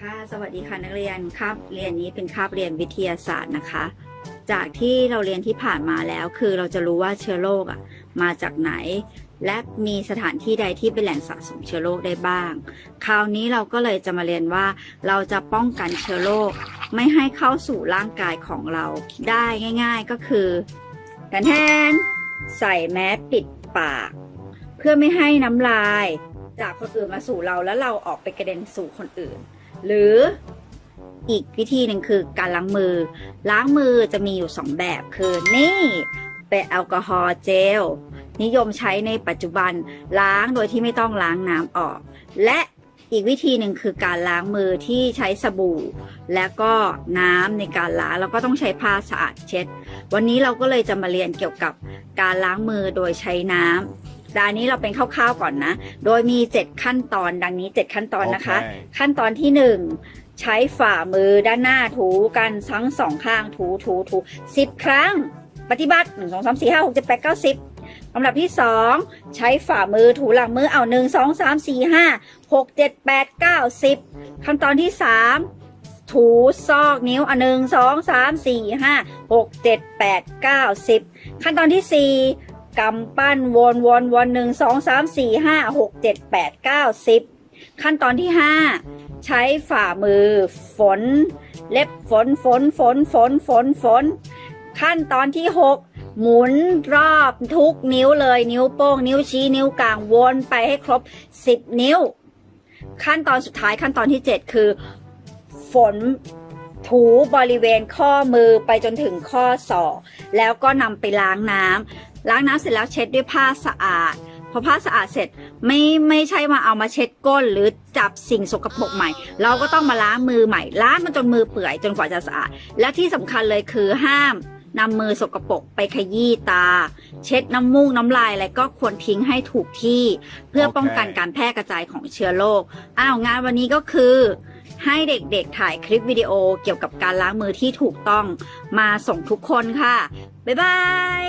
ค่ะสวัสดีค่ะนักเรียนคาบเรียนนี้เป็นคาบเรียนวิทยาศาสตร์นะคะ จากที่เราเรียนที่ผ่านมาแล้ว คือเราจะรู้ว่าเชื้อโรคอะมาจากไหน และมีสถานที่ใดที่เป็นแหล่งสะสมเชื้อโรคได้บ้าง คราวนี้เราก็เลยจะมาเรียนว่า เราจะป้องกันเชื้อโรคไม่ให้เข้าสู่ร่างกายของเราได้ง่าย ๆก็คือแทนแทนใส่แมสปิดปาก เพื่อไม่ให้น้ำลาย จากคนอื่นมาสู่เราแล้วเราออกไปกระเด็นสู่คนอื่น หรืออีกวิธีหนึ่งคือการล้างมือ ล้างมือจะมีอยู่สองแบบคือนี่เป็นแอลกอฮอล์เจล นิยมใช้ในปัจจุบันล้างโดยที่ไม่ต้องล้างน้ำออก และอีกวิธีหนึ่งคือการล้างมือที่ใช้สบู่ และก็น้ำในการล้างแล้วก็ต้องใช้ผ้าสะอาดเช็ด วันนี้เราก็เลยจะมาเรียนเกี่ยวกับการล้างมือโดยใช้น้ำ ดานนี้เราเป็นคร่าวๆก่อนนะ โดยมี 7 ขั้นตอนดังนี้ 7 ขั้นตอนนะคะ โอเค ขั้นตอนที่ 1 ใช้ฝ่ามือด้านหน้าถูกันทั้งสองข้างถูถูถูสิบครั้ง ปฏิบัติ 1 2 3 4 5 6 7 8 9 10 ลำดับที่ 2 ใช้ฝ่ามือถูหลังมือเอา 1 2 3 4 5 6 7 8 9 10 ขั้นตอนที่ 3 ถูซอกนิ้วอะหนึ่งสองสามสี่ห้าหกเจ็ดแปดเก้าสิบขั้นตอนที่สี่ กำปั้นวนวนวนหนึ่งสองสามสี่ห้าหกเจ็ดแปดเก้าสิบขั้นตอนที่ห้าใช้ฝ่ามือ ฝน เล็บฝนฝนฝนฝนฝนฝน ขั้นตอนที่หกหมุนรอบทุกนิ้วเลย นิ้วโป้ง นิ้วชี้นิ้วกลางวนไปให้ครบสิบนิ้ว ขั้นตอนสุดท้ายขั้นตอนที่เจ็ดคือ ฝน ถูบริเวณข้อมือไปจนถึงข้อศอกแล้วก็นำไปล้างน้ำล้างน้ำเสร็จแล้วเช็ดด้วยผ้าสะอาดพอผ้าสะอาดเสร็จไม่ไม่ใช่มาเอามาเช็ดก้นหรือจับสิ่งสกปรกใหม่ เราก็ต้องมาล้างมือใหม่ล้างมันจนมือเปื่อยจนกว่าจะสะอาด และที่สำคัญเลยคือห้ามนำมือสกปรกไปขยี้ตา เช็ดน้ำมูกน้ำลายอะไรก็ควรทิ้งให้ถูกที่ เพื่อป้องกันโอเคการแพร่กระจายของเชื้อโรคอ้าวงานวันนี้ก็คือ ให้เด็กๆถ่ายคลิปวิดีโอเกี่ยวกับการล้างมือที่ถูกต้องมาส่งทุกคนค่ะ บ๊ายบาย